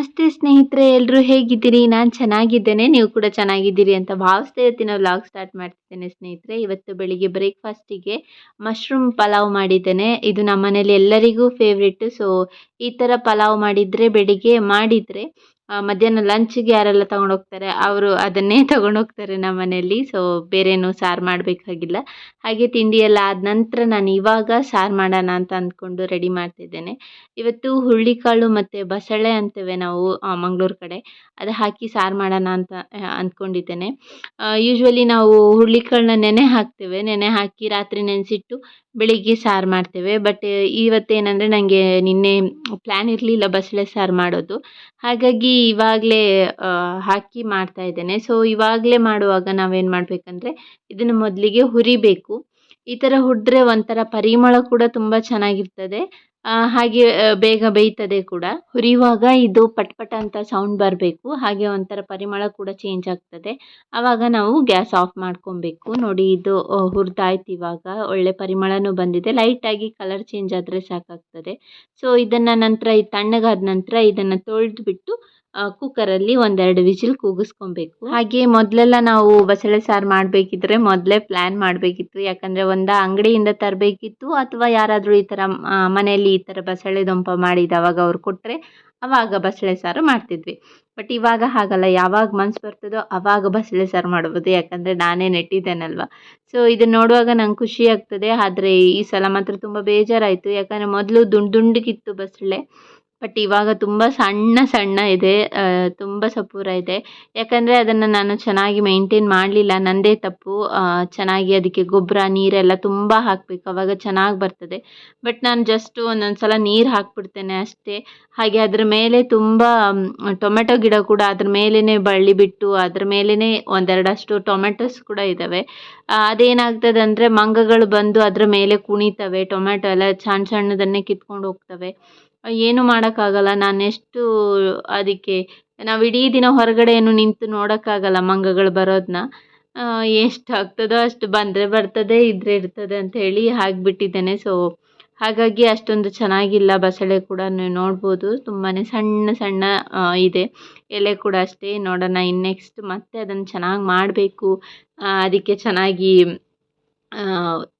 ನಮಸ್ತೆ ಸ್ನೇಹಿತರೆ ಎಲ್ಲರೂ ಹೇಗಿದ್ದೀರಿ? ನಾನು ಚೆನ್ನಾಗಿದ್ದೇನೆ, ನೀವು ಕೂಡ ಚೆನ್ನಾಗಿದ್ದೀರಿ ಅಂತ ಭಾವಿಸ್ತಾ ನಾವು ವ್ಲಾಗ್ ಸ್ಟಾರ್ಟ್ ಮಾಡ್ತಿದ್ದೇನೆ ಸ್ನೇಹಿತರೆ. ಇವತ್ತು ಬೆಳಿಗ್ಗೆ ಬ್ರೇಕ್ಫಾಸ್ಟಿಗೆ ಮಶ್ರೂಮ್ ಪಲಾವ್ ಮಾಡಿದ್ದೇನೆ. ಇದು ನಮ್ಮ ಮನೇಲಿ ಎಲ್ಲರಿಗೂ ಫೇವ್ರೇಟು ಸೊ ಈ ಥರ ಪಲಾವ್ ಮಾಡಿದರೆ, ಬೆಳಿಗ್ಗೆ ಮಾಡಿದರೆ ಮಧ್ಯಾಹ್ನ ಲಂಚ್ಗೆ ಯಾರೆಲ್ಲ ತಗೊಂಡು ಹೋಗ್ತಾರೆ ಅವರು ಅದನ್ನೇ ತಗೊಂಡು ಹೋಗ್ತಾರೆ ನಮ್ಮ ಮನೆಯಲ್ಲಿ. ಸೊ ಬೇರೇನು ಸಾರು ಮಾಡಬೇಕಾಗಿಲ್ಲ. ಹಾಗೆ ತಿಂಡಿ ಆದ ನಂತರ ನಾನು ಇವಾಗ ಸಾರು ಮಾಡೋಣ ಅಂತ ಅಂದ್ಕೊಂಡು ರೆಡಿ ಮಾಡ್ತಿದ್ದೇನೆ. ಇವತ್ತು ಹುರುಳಿಕಾಳು ಮತ್ತು ಬಸಳೆ ಅಂತೇವೆ ನಾವು ಮಂಗಳೂರು ಕಡೆ. ಅದು ಹಾಕಿ ಸಾರು ಮಾಡೋಣ ಅಂತ ಅಂದ್ಕೊಂಡಿದ್ದೇನೆ. ಯೂಶ್ವಲಿ ನಾವು ಹುರುಳಿಕಾಳನ್ನ ನೆನೆ ಹಾಕ್ತೇವೆ. ನೆನೆ ಹಾಕಿ ರಾತ್ರಿ ನೆನೆಸಿಟ್ಟು ಬೆಳಿಗ್ಗೆ ಸಾರು ಮಾಡ್ತೇವೆ. ಬಟ್ ಇವತ್ತೇನಂದರೆ ನನಗೆ ನಿನ್ನೆ ಪ್ಲ್ಯಾನ್ ಇರಲಿಲ್ಲ ಬಸಳೆ ಸಾರು ಮಾಡೋದು. ಹಾಗಾಗಿ ಇವಾಗಲೇ ಹಾಕಿ ಮಾಡ್ತಾ ಇದ್ದೇನೆ. ಸೊ ಇವಾಗಲೇ ಮಾಡುವಾಗ ನಾವೇನು ಮಾಡಬೇಕಂದ್ರೆ ಇದನ್ನು ಮೊದಲಿಗೆ ಹುರಿಬೇಕು. ಈ ಥರ ಹುರಿದ್ರೆ ಒಂಥರ ಪರಿಮಳ ಕೂಡ ತುಂಬ ಚೆನ್ನಾಗಿರ್ತದೆ. ಹಾಗೆ ಬೇಗ ಬೇಯ್ತದೆ ಕೂಡ. ಹುರಿಯುವಾಗ ಇದು ಪಟ್ ಪಟ್ ಅಂತ ಸೌಂಡ್ ಬರಬೇಕು. ಹಾಗೆ ಒಂಥರ ಪರಿಮಳ ಕೂಡ ಚೇಂಜ್ ಆಗ್ತದೆ. ಆವಾಗ ನಾವು ಗ್ಯಾಸ್ ಆಫ್ ಮಾಡ್ಕೊಬೇಕು. ನೋಡಿ ಇದು ಹುರಿದಾಯ್ತು ಇವಾಗ. ಒಳ್ಳೆ ಪರಿಮಳನೂ ಬಂದಿದೆ. ಲೈಟಾಗಿ ಕಲರ್ ಚೇಂಜ್ ಆದರೆ ಸಾಕಾಗ್ತದೆ. ಸೊ ಇದನ್ನು ನಂತರ ಇದು ತಣ್ಣಗಾದ ನಂತರ ಇದನ್ನು ತೊಳೆದ್ಬಿಟ್ಟು ಕುಕ್ಕರಲ್ಲಿ ಒಂದೆರಡು ವಿಸಿಲ್ ಕೂಗಿಸ್ಕೊಬೇಕು. ಹಾಗೆ ಮೊದಲೆಲ್ಲ ನಾವು ಬಸಳೆ ಸಾರು ಮಾಡಬೇಕಿದ್ರೆ ಮೊದಲೇ ಪ್ಲ್ಯಾನ್ ಮಾಡಬೇಕಿತ್ತು. ಯಾಕಂದರೆ ಒಂದು ಅಂಗಡಿಯಿಂದ ತರಬೇಕಿತ್ತು, ಅಥವಾ ಯಾರಾದರೂ ಈ ಥರ ಮನೆಯಲ್ಲಿ ಈ ಥರ ಬಸಳೆ ದೊಂಪ ಮಾಡಿದವಾಗ ಅವ್ರು ಕೊಟ್ಟರೆ ಅವಾಗ ಬಸಳೆ ಸಾರು ಮಾಡ್ತಿದ್ವಿ. ಬಟ್ ಇವಾಗ ಹಾಗಲ್ಲ, ಯಾವಾಗ ಮನ್ಸು ಬರ್ತದೋ ಆವಾಗ ಬಸಳೆ ಸಾರು ಮಾಡ್ಬೋದು. ಯಾಕಂದರೆ ನಾನೇ ನೆಟ್ಟಿದ್ದೇನಲ್ವ. ಸೊ ಇದನ್ನು ನೋಡುವಾಗ ನಂಗೆ ಖುಷಿ ಆಗ್ತದೆ. ಆದರೆ ಈ ಸಲ ಮಾತ್ರ ತುಂಬ ಬೇಜಾರಾಯಿತು. ಯಾಕಂದರೆ ಮೊದಲು ದುಂಡು ದುಂಡಗಿತ್ತು ಬಸಳೆ. ಬಟ್ ಇವಾಗ ತುಂಬ ಸಣ್ಣ ಸಣ್ಣ ಇದೆ ತುಂಬ ಸಪೂರ ಇದೆ. ಯಾಕಂದರೆ ಅದನ್ನು ನಾನು ಚೆನ್ನಾಗಿ ಮೇಂಟೈನ್ ಮಾಡಲಿಲ್ಲ ನನ್ನದೇ ತಪ್ಪು. ಚೆನ್ನಾಗಿ ಅದಕ್ಕೆ ಗೊಬ್ಬರ, ನೀರೆಲ್ಲ ತುಂಬ ಹಾಕಬೇಕು, ಅವಾಗ ಚೆನ್ನಾಗಿ ಬರ್ತದೆ. ಬಟ್ ನಾನು ಜಸ್ಟು ಒಂದೊಂದು ಸಲ ನೀರು ಹಾಕ್ಬಿಡ್ತೇನೆ ಅಷ್ಟೇ. ಹಾಗೆ ಅದ್ರ ಮೇಲೆ ತುಂಬ ಟೊಮೆಟೊ ಗಿಡ ಕೂಡ ಅದ್ರ ಮೇಲೇ ಬಳ್ಳಿ ಬಿಟ್ಟು, ಅದ್ರ ಮೇಲೇ ಒಂದೆರಡಷ್ಟು ಟೊಮೆಟೊಸ್ ಕೂಡ ಇದ್ದಾವೆ ಅದೇನಾಗ್ತದೆ ಅಂದರೆ ಮಂಗಗಳು ಬಂದು ಅದರ ಮೇಲೆ ಕುಣಿತವೆ, ಟೊಮೆಟೊ ಎಲ್ಲ ಸಣ್ಣ ಸಣ್ಣದನ್ನೇ ಕಿತ್ಕೊಂಡು ಹೋಗ್ತವೆ. ಏನೂ ಮಾಡೋಕ್ಕಾಗಲ್ಲ. ನಾನೆಷ್ಟು ಅದಕ್ಕೆ, ನಾವು ಇಡೀ ದಿನ ಹೊರಗಡೆ ಏನು ನಿಂತು ನೋಡೋಕ್ಕಾಗಲ್ಲ ಮಂಗಗಳು ಬರೋದನ್ನ ಎಷ್ಟು ಆಗ್ತದೋ ಅಷ್ಟು ಬಂದರೆ ಬರ್ತದೆ ಇದ್ದರೆ ಇರ್ತದೆ ಅಂತ ಹೇಳಿ ಹಾಕಿಬಿಟ್ಟಿದ್ದೇನೆ ಸೊ ಹಾಗಾಗಿ ಅಷ್ಟೊಂದು ಚೆನ್ನಾಗಿಲ್ಲ ಬಸಳೆ ಕೂಡ ನೀವು ನೋಡ್ಬೋದು. ತುಂಬಾ ಸಣ್ಣ ಸಣ್ಣ ಇದೆ. ಎಲೆ ಕೂಡ ಅಷ್ಟೇ ನೋಡೋಣ. ಇನ್ನು ನೆಕ್ಸ್ಟ್ ಮತ್ತೆ ಅದನ್ನು ಚೆನ್ನಾಗಿ ಮಾಡಬೇಕು. ಅದಕ್ಕೆ ಚೆನ್ನಾಗಿ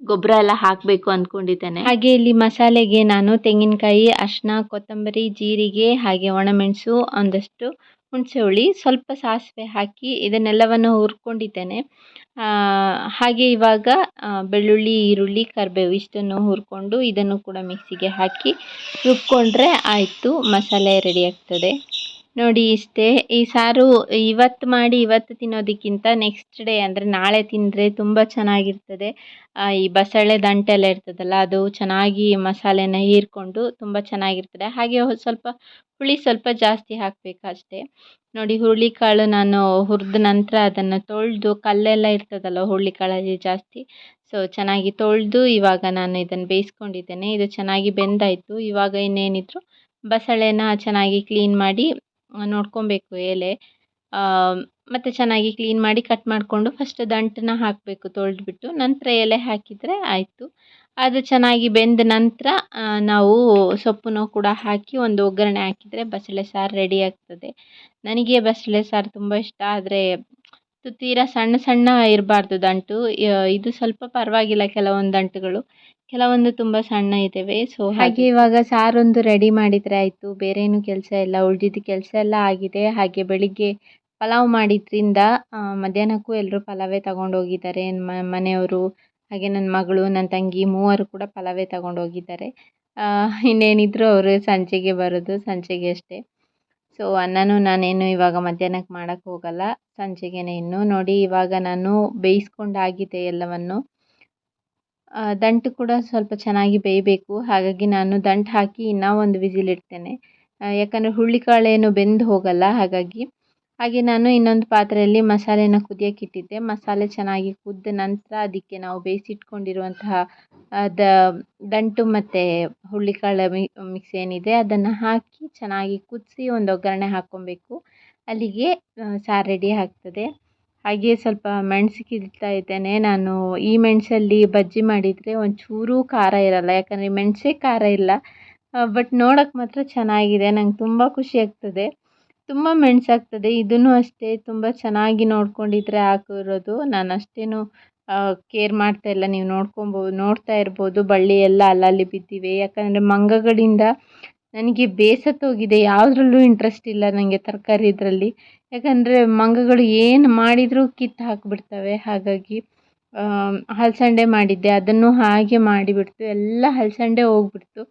ಗೊಬ್ಬರ ಎಲ್ಲ ಹಾಕಬೇಕು ಅಂದ್ಕೊಂಡಿದ್ದೇನೆ ಹಾಗೆ ಇಲ್ಲಿ ಮಸಾಲೆಗೆ ನಾನು ತೆಂಗಿನಕಾಯಿ ಅರಿಶಿನ ಕೊತ್ತಂಬರಿ, ಜೀರಿಗೆ, ಹಾಗೆ ಒಣಮೆಣಸು, ಒಂದಷ್ಟು ಹುಣಸೆ ಹುಳಿ ಸ್ವಲ್ಪ ಸಾಸಿವೆ ಹಾಕಿ ಇದನ್ನೆಲ್ಲವನ್ನು ಹುರ್ಕೊಂಡಿದ್ದೇನೆ. ಹಾಗೆ ಇವಾಗ ಬೆಳ್ಳುಳ್ಳಿ, ಈರುಳ್ಳಿ, ಕರಿಬೇವು ಇಷ್ಟನ್ನು ಹುರ್ಕೊಂಡು ಇದನ್ನು ಕೂಡ ಮಿಕ್ಸಿಗೆ ಹಾಕಿ ರುಬ್ಕೊಂಡ್ರೆ ಆಯಿತು, ಮಸಾಲೆ ರೆಡಿ ಆಗ್ತದೆ. ನೋಡಿ ಇಷ್ಟೇ, ಈ ಸಾರು ಇವತ್ತು ಮಾಡಿ ಇವತ್ತು ತಿನ್ನೋದಕ್ಕಿಂತ ನೆಕ್ಸ್ಟ್ ಡೇ ಅಂದರೆ ನಾಳೆ ತಿಂದರೆ ತುಂಬ ಚೆನ್ನಾಗಿರ್ತದೆ. ಈ ಬಸಳೆ ದಂಟೆಲ್ಲ ಇರ್ತದಲ್ಲ, ಅದು ಚೆನ್ನಾಗಿ ಮಸಾಲೆನ ಹೀರ್ಕೊಂಡು ತುಂಬ ಚೆನ್ನಾಗಿರ್ತದೆ. ಹಾಗೆ ಸ್ವಲ್ಪ ಹುಳಿ ಸ್ವಲ್ಪ ಜಾಸ್ತಿ ಹಾಕಬೇಕು ಅಷ್ಟೇ. ನೋಡಿ ಹುರುಳಿಕಾಳು ನಾನು ಹುರಿದ ನಂತರ ಅದನ್ನು ತೊಳೆದು ಕಲ್ಲೆಲ್ಲ ಇರ್ತದಲ್ಲ ಹುರುಳಿಕಾಳಲ್ಲಿ ಜಾಸ್ತಿ ಸೊ ಚೆನ್ನಾಗಿ ತೊಳೆದು ಇವಾಗ ನಾನು ಇದನ್ನು ಬೇಯಿಸ್ಕೊಂಡಿದ್ದೇನೆ. ಇದು ಚೆನ್ನಾಗಿ ಬೆಂದಾಯಿತು. ಇವಾಗ ಇನ್ನೇನಿದ್ರು ಬಸಳೆನ ಚೆನ್ನಾಗಿ ಕ್ಲೀನ್ ಮಾಡಿ ನೋಡ್ಕೊಬೇಕು ಎಲೆ. ಮತ್ತು ಚೆನ್ನಾಗಿ ಕ್ಲೀನ್ ಮಾಡಿ ಕಟ್ ಮಾಡಿಕೊಂಡು ಫಸ್ಟ್ ದಂಟನ್ನ ಹಾಕಬೇಕು ತೊಳೆದ್ಬಿಟ್ಟು, ನಂತರ ಎಲೆ ಹಾಕಿದರೆ ಆಯಿತು. ಅದು ಚೆನ್ನಾಗಿ ಬೆಂದ ನಂತರ ನಾವು ಸೊಪ್ಪನ್ನು ಕೂಡ ಹಾಕಿ ಒಂದು ಒಗ್ಗರಣೆ ಹಾಕಿದರೆ ಬಸಳೆ ಸಾರು ರೆಡಿ ಆಗ್ತದೆ. ನನಗೆ ಬಸಳೆ ಸಾರು ತುಂಬ ಇಷ್ಟ, ಆದರೆ ತೀರಾ ಸಣ್ಣ ಸಣ್ಣ ಇರಬಾರ್ದು ದಂಟು ಇದು ಸ್ವಲ್ಪ ಪರವಾಗಿಲ್ಲ ಕೆಲವೊಂದು ದಂಟುಗಳು ಕೆಲವೊಂದು ತುಂಬ ಸಣ್ಣ ಇದ್ದಾವೆ ಸೊ ಹಾಗೆ. ಇವಾಗ ಸಾರೊಂದು ರೆಡಿ ಮಾಡಿದರೆ ಆಯಿತು ಬೇರೆ ಏನು ಕೆಲಸ ಇಲ್ಲ, ಉಳಿದಿದ್ದ ಕೆಲಸ ಎಲ್ಲ ಆಗಿದೆ. ಹಾಗೆ ಬೆಳಿಗ್ಗೆ ಪಲಾವ್ ಮಾಡಿದ್ರಿಂದ ಮಧ್ಯಾಹ್ನಕ್ಕೂ ಎಲ್ಲರೂ ಪಲಾವೇ ತಗೊಂಡೋಗಿದ್ದಾರೆ. ಮನೆಯವರು, ಹಾಗೆ ನನ್ನ ಮಗಳು ನನ್ನ ತಂಗಿ, ಮೂವರು ಕೂಡ ಪಲಾವೇ ತಗೊಂಡೋಗಿದ್ದಾರೆ. ಇನ್ನೇನಿದ್ರು ಅವರು ಸಂಜೆಗೆ ಬರೋದು, ಸಂಜೆಗೆ ಅಷ್ಟೇ. ಸೊ ಅನ್ನನೂ ನಾನೇನು ಇವಾಗ ಮಧ್ಯಾಹ್ನಕ್ಕೆ ಮಾಡೋಕ್ಕೆ ಹೋಗಲ್ಲ. ಸಂಜೆಗೇನೆ ಇನ್ನು. ನೋಡಿ, ಇವಾಗ ನಾನು ಬೇಯಿಸ್ಕೊಂಡಾಗಿದೆ ಎಲ್ಲವನ್ನು. ದಂಟು ಕೂಡ ಸ್ವಲ್ಪ ಚೆನ್ನಾಗಿ ಬೇಯಬೇಕು. ಹಾಗಾಗಿ ನಾನು ದಂಟು ಹಾಕಿ ಇನ್ನೂ ಒಂದು ವಿಸಿಲ್ ಇಡ್ತೇನೆ. ಯಾಕಂದರೆ ಹುರುಳಿಕಾಳೇನು ಬೆಂದು ಹೋಗಲ್ಲ. ಹಾಗಾಗಿ ಹಾಗೆ ನಾನು ಇನ್ನೊಂದು ಪಾತ್ರೆಯಲ್ಲಿ ಮಸಾಲೆನ ಕುದಿಯೋಕೆ ಇಟ್ಟಿದ್ದೆ. ಮಸಾಲೆ ಚೆನ್ನಾಗಿ ಕುದ್ದ ನಂತರ ಅದಕ್ಕೆ ನಾವು ಬೇಯಿಸಿಟ್ಕೊಂಡಿರುವಂತಹ ದ, ದಂಟು ಮತ್ತು ಹುರುಳಿಕಾಳು ಮಿಕ್ಸ್ ಏನಿದೆ ಅದನ್ನು ಹಾಕಿ ಚೆನ್ನಾಗಿ ಕುದಿಸಿ ಒಂದು ಒಗ್ಗರಣೆ ಹಾಕ್ಕೊಬೇಕು. ಅಲ್ಲಿಗೆ ಸಾರು ರೆಡಿ ಆಗ್ತದೆ. ಹಾಗೆ ಸ್ವಲ್ಪ ಮೆಣಸು ಕಿರ್ತಾ ಇದ್ದೇನೆ. ನಾನು ಈ ಮೆಣಸಲ್ಲಿ ಬಜ್ಜಿ ಮಾಡಿದರೆ ಒಂಚೂರೂ ಖಾರ ಇರಲ್ಲ. ಯಾಕಂದರೆ ಮೆಣಸೇ ಖಾರ ಇಲ್ಲ. ಬಟ್ ನೋಡೋಕ್ಕೆ ಮಾತ್ರ ಚೆನ್ನಾಗಿದೆ. ನಂಗೆ ತುಂಬ ಖುಷಿ ಆಗ್ತದೆ. ತುಂಬ ಮೆಣಸಾಗ್ತದೆ. ಇದನ್ನು ಅಷ್ಟೇ ತುಂಬ ಚೆನ್ನಾಗಿ ನೋಡ್ಕೊಂಡಿದ್ರೆ ಹಾಕಿರೋದು. ನಾನು ಅಷ್ಟೇನು ಕೇರ್ ಮಾಡ್ತಾ ಇಲ್ಲ. ನೀವು ನೋಡ್ಕೊಬೋದು ನೋಡ್ತಾ ಇರ್ಬೋದು. ಬಳ್ಳಿ ಎಲ್ಲ ಅಲ್ಲಲ್ಲಿ ಬಿದ್ದಿವೆ. ಯಾಕಂದರೆ ಮಂಗಗಳಿಂದ ನನಗೆ ಬೇಸತ್ತೋಗಿದೆ ಯಾವುದ್ರಲ್ಲೂ ಇಂಟ್ರೆಸ್ಟ್ ಇಲ್ಲ ನನಗೆ ತರಕಾರಿ ಇದರಲ್ಲಿ. ಯಾಕಂದರೆ ಮಂಗಗಳು ಏನು ಮಾಡಿದರೂ ಕಿತ್ತು ಹಾಕಿಬಿಡ್ತವೆ. ಹಾಗಾಗಿ ಹಲಸಂಡೆ ಮಾಡಿದ್ದೆ. ಅದನ್ನು ಹಾಗೆ ಮಾಡಿಬಿಡ್ತು. ಎಲ್ಲ ಹಲಸಂಡೆ ಹೋಗ್ಬಿಡ್ತು.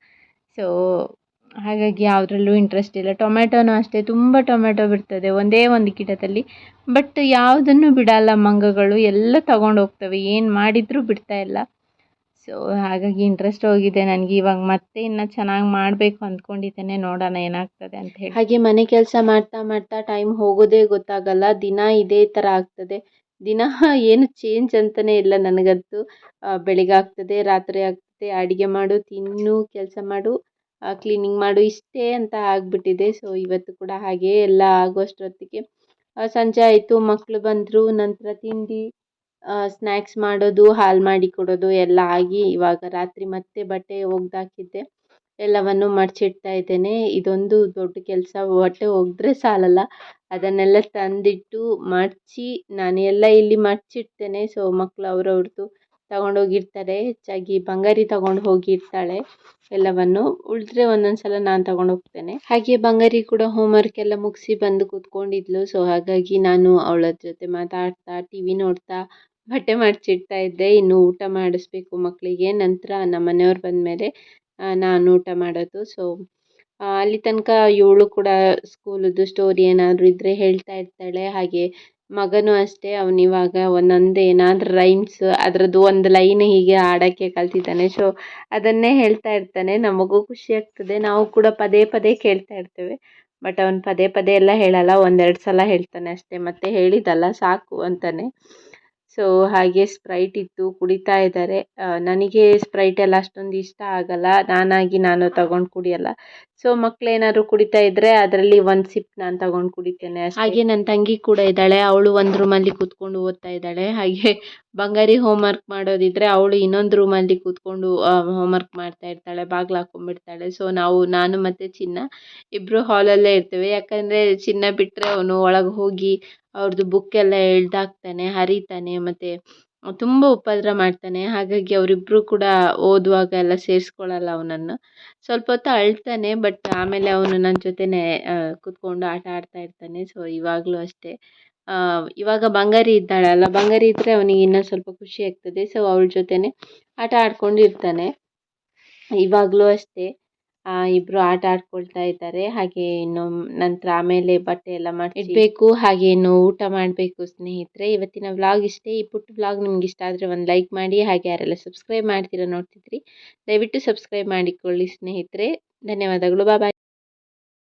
ಸೊ ಹಾಗಾಗಿ ಯಾವುದ್ರಲ್ಲೂ ಇಂಟ್ರೆಸ್ಟ್ ಇಲ್ಲ. ಟೊಮೆಟೊನೂ ಅಷ್ಟೇ, ತುಂಬ ಟೊಮೆಟೊ ಬಿಡ್ತದೆ ಒಂದೇ ಒಂದು ಗಿಡದಲ್ಲಿ. ಬಟ್ ಯಾವುದನ್ನು ಬಿಡಲ್ಲ ಮಂಗಗಳು, ಎಲ್ಲ ತಗೊಂಡು ಹೋಗ್ತವೆ, ಏನು ಮಾಡಿದರೂ ಬಿಡ್ತಾ ಇಲ್ಲ. ಸೊ ಹಾಗಾಗಿ ಇಂಟ್ರೆಸ್ಟ್ ಹೋಗಿದೆ ನನಗೆ. ಇವಾಗ ಮತ್ತೆ ಇನ್ನು ಚೆನ್ನಾಗಿ ಮಾಡಬೇಕು ಅಂದ್ಕೊಂಡಿದ್ದೇನೆ, ನೋಡೋಣ ಏನಾಗ್ತದೆ ಅಂತ ಹೇಳಿ. ಹಾಗೆ ಮನೆ ಕೆಲಸ ಮಾಡ್ತಾ ಮಾಡ್ತಾ ಟೈಮ್ ಹೋಗೋದೇ ಗೊತ್ತಾಗಲ್ಲ, ದಿನ ಇದೇ ಥರ ಆಗ್ತದೆ. ದಿನ ಏನು ಚೇಂಜ್ ಅಂತಲೇ ಇಲ್ಲ ನನಗಂತೂ. ಬೆಳಿಗ್ಗೆ ಆಗ್ತದೆ, ರಾತ್ರಿ ಆಗ್ತದೆ, ಅಡುಗೆ ಮಾಡು, ತಿನ್ನು, ಕೆಲಸ ಮಾಡು. ಕ್ಲೀನಿಂಗ್ ಮಾಡು, ಇಷ್ಟೇ ಅಂತ ಆಗಿಬಿಟ್ಟಿದೆ. ಸೊ ಇವತ್ತು ಕೂಡ ಹಾಗೆ ಎಲ್ಲ ಆಗೋಷ್ಟೊತ್ತಿಗೆ ಸಂಜೆ ಆಯಿತು. ಮಕ್ಕಳು ಬಂದರು, ನಂತರ ತಿಂಡಿ ಸ್ನ್ಯಾಕ್ಸ್ ಮಾಡೋದು, ಹಾಲು ಮಾಡಿ ಕೊಡೋದು ಎಲ್ಲ ಆಗಿ ಇವಾಗ ರಾತ್ರಿ ಮತ್ತೆ ಬಟ್ಟೆ ಒಗ್ದಾಕಿದ್ದೆ. ಎಲ್ಲವನ್ನು ಮಡಚಿಡ್ತಾ ಇದ್ದೇನೆ. ಇದೊಂದು ದೊಡ್ಡ ಕೆಲಸ. ಹೊಟ್ಟೆ ಒಗೆದ್ರೆ ಸಾಲಲ್ಲ. ಅದನ್ನೆಲ್ಲ ತಂದಿಟ್ಟು ಮಡಚಿ ನಾನು ಎಲ್ಲ ಇಲ್ಲಿ ಮಡಚಿಡ್ತೇನೆ. ಸೊ ಮಕ್ಕಳು ಅವ್ರವ್ರದ್ದು ತಗೊಂಡೋಗಿರ್ತಾರೆ, ಹೆಚ್ಚಾಗಿ ಬಂಗಾರಿ ತಗೊಂಡು ಹೋಗಿರ್ತಾಳೆ ಎಲ್ಲವನ್ನು. ಉಳಿದ್ರೆ ಒಂದೊಂದು ಸಲ ನಾನು ತಗೊಂಡು ಹೋಗ್ತೇನೆ ಹಾಗೆ ಬಂಗಾರಿ ಕೂಡ ಹೋಮ್ವರ್ಕ್ ಎಲ್ಲ ಮುಗಿಸಿ ಬಂದು ಕೂತ್ಕೊಂಡಿದ್ಲು. ಸೊ ಹಾಗಾಗಿ ನಾನು ಅವಳ ಜೊತೆ ಮಾತಾಡ್ತಾ ಟಿ ವಿ ನೋಡ್ತಾ, ಬಟ್ಟೆ ಮಾಡಿಸಿಡ್ತಾ ಇದ್ದೆ. ಇನ್ನು ಊಟ ಮಾಡಿಸ್ಬೇಕು ಮಕ್ಕಳಿಗೆ. ನಂತರ ನಮ್ಮ ಮನೆಯವ್ರು ಬಂದಮೇಲೆ ನಾನು ಊಟ ಮಾಡೋದು. ಸೊ ಅಲ್ಲಿ ತನಕ ಇವಳು ಕೂಡ ಸ್ಕೂಲದ್ದು ಸ್ಟೋರಿ ಏನಾದರೂ ಇದ್ದರೆ ಹೇಳ್ತಾ ಇರ್ತಾಳೆ. ಹಾಗೆ ಮಗನೂ ಅಷ್ಟೇ, ಅವನು ಇವಾಗ ಒಂದೊಂದು ಏನಾದರೂ ರೈಮ್ಸ್ ಅದರದ್ದು ಒಂದು ಲೈನ್ ಹೀಗೆ ಹಾಡೋಕ್ಕೆ ಕಲ್ತಿದ್ದಾನೆ. ಸೊ ಅದನ್ನೇ ಹೇಳ್ತಾ ಇರ್ತಾನೆ. ನಮಗೂ ಖುಷಿ ಆಗ್ತದೆ. ನಾವು ಕೂಡ ಪದೇ ಪದೇ ಕೇಳ್ತಾ ಇರ್ತೇವೆ. ಬಟ್ ಅವನು ಪದೇ ಪದೇ ಎಲ್ಲ ಹೇಳಲ್ಲ. ಒಂದೆರಡು ಸಲ ಹೇಳ್ತಾನೆ ಅಷ್ಟೇ. ಮತ್ತೆ ಹೇಳಿದಲ್ಲ, ಸಾಕು ಅಂತಾನೆ. ಸೊ ಹಾಗೆ ಸ್ಪ್ರೈಟ್ ಇತ್ತು ಕುಡಿತಾ ಇದ್ದಾರೆ. ನನಗೆ ಸ್ಪ್ರೈಟ್ ಎಲ್ಲ ಅಷ್ಟೊಂದು ಇಷ್ಟ ಆಗಲ್ಲ. ನಾನಾಗಿ ನಾನು ತಗೊಂಡು ಕುಡಿಯಲ್ಲ. ಸೊ ಮಕ್ಕಳೇನಾದ್ರು ಕುಡಿತಾ ಇದ್ರೆ ಅದರಲ್ಲಿ ಒಂದು ಸಿಪ್ ನಾನು ತಗೊಂಡು ಕುಡಿತೇನೆ ಹಾಗೆ ನನ್ನ ತಂಗಿ ಕೂಡ ಇದ್ದಾಳೆ. ಅವಳು ಒಂದು ರೂಮಲ್ಲಿ ಕೂತ್ಕೊಂಡು ಓದ್ತಾ ಇದ್ದಾಳೆ. ಹಾಗೆ ಬಂಗಾರಿ ಹೋಮ್ ವರ್ಕ್ ಮಾಡೋದಿದ್ರೆ ಅವಳು ಇನ್ನೊಂದು ರೂಮಲ್ಲಿ ಕೂತ್ಕೊಂಡು ಹೋಮ್ ವರ್ಕ್ ಮಾಡ್ತಾ ಇರ್ತಾಳೆ. ಬಾಗ್ಲು ಹಾಕೊಂಡ್ಬಿಡ್ತಾಳೆ. ಸೊ ನಾವು, ನಾನು ಮತ್ತು ಚಿನ್ನ ಇಬ್ಬರು ಹಾಲಲ್ಲೇ ಇರ್ತೇವೆ. ಯಾಕಂದರೆ ಚಿನ್ನ ಬಿಟ್ಟರೆ ಅವನು ಒಳಗೆ ಹೋಗಿ ಅವ್ರದ್ದು ಬುಕ್ಕೆಲ್ಲ ಎಳ್ದಾಕ್ತಾನೆ, ಹರಿತಾನೆ ಮತ್ತು ತುಂಬ ಉಪದ್ರ ಮಾಡ್ತಾನೆ. ಹಾಗಾಗಿ ಅವರಿಬ್ರು ಕೂಡ ಓದುವಾಗ ಎಲ್ಲ ಸೇರಿಸ್ಕೊಳ್ಳಲ್ಲ ಅವನನ್ನು. ಸ್ವಲ್ಪ ಹೊತ್ತು ಅಳ್ತಾನೆ ಬಟ್ ಆಮೇಲೆ ಅವನು ನನ್ನ ಜೊತೆನೇ ಕೂತ್ಕೊಂಡು ಆಟ ಆಡ್ತಾ ಇರ್ತಾನೆ. ಸೊ ಇವಾಗಲೂ ಅಷ್ಟೇ. ಇವಾಗ ಬಂಗಾರಿ ಇದ್ದಾಳಲ್ಲ ಬಂಗಾರಿ ಇದ್ದರೆ ಅವನಿಗೆ ಇನ್ನೂ ಸ್ವಲ್ಪ ಖುಷಿ ಆಗ್ತದೆ. ಸೊ ಅವಳ ಜೊತೆನೇ ಆಟ ಆಡ್ಕೊಂಡು ಇರ್ತಾನೆ ಇವಾಗಲೂ ಅಷ್ಟೇ. ಇಬ್ಬರು ಆಟ ಆಡ್ಕೊಳ್ತಾ ಇದ್ದಾರೆ. ಹಾಗೆ ಇನ್ನು ನಂತರ ಆಮೇಲೆ ಬಟ್ಟೆ ಎಲ್ಲ ಮಾಡಿ ಇಡ್ಬೇಕು. ಹಾಗೆ ಇನ್ನು ಊಟ ಮಾಡಬೇಕು ಸ್ನೇಹಿತರೆ. ಇವತ್ತಿನ ವ್ಲಾಗ್ ಇಷ್ಟೇ. ಈ ಪುಟ್ಟ ವ್ಲಾಗ್ ನಿಮ್ಗೆ ಇಷ್ಟ ಆದರೆ ಒಂದು ಲೈಕ್ ಮಾಡಿ, ಹಾಗೆ ಯಾರೆಲ್ಲ ಸಬ್ಸ್ಕ್ರೈಬ್ ಮಾಡ್ತೀರಾ ನೋಡ್ತಿದ್ರಿ. ದಯವಿಟ್ಟು ಸಬ್ಸ್ಕ್ರೈಬ್ ಮಾಡಿಕೊಳ್ಳಿ ಸ್ನೇಹಿತರೆ. ಧನ್ಯವಾದಗಳು. ಬಾಯ್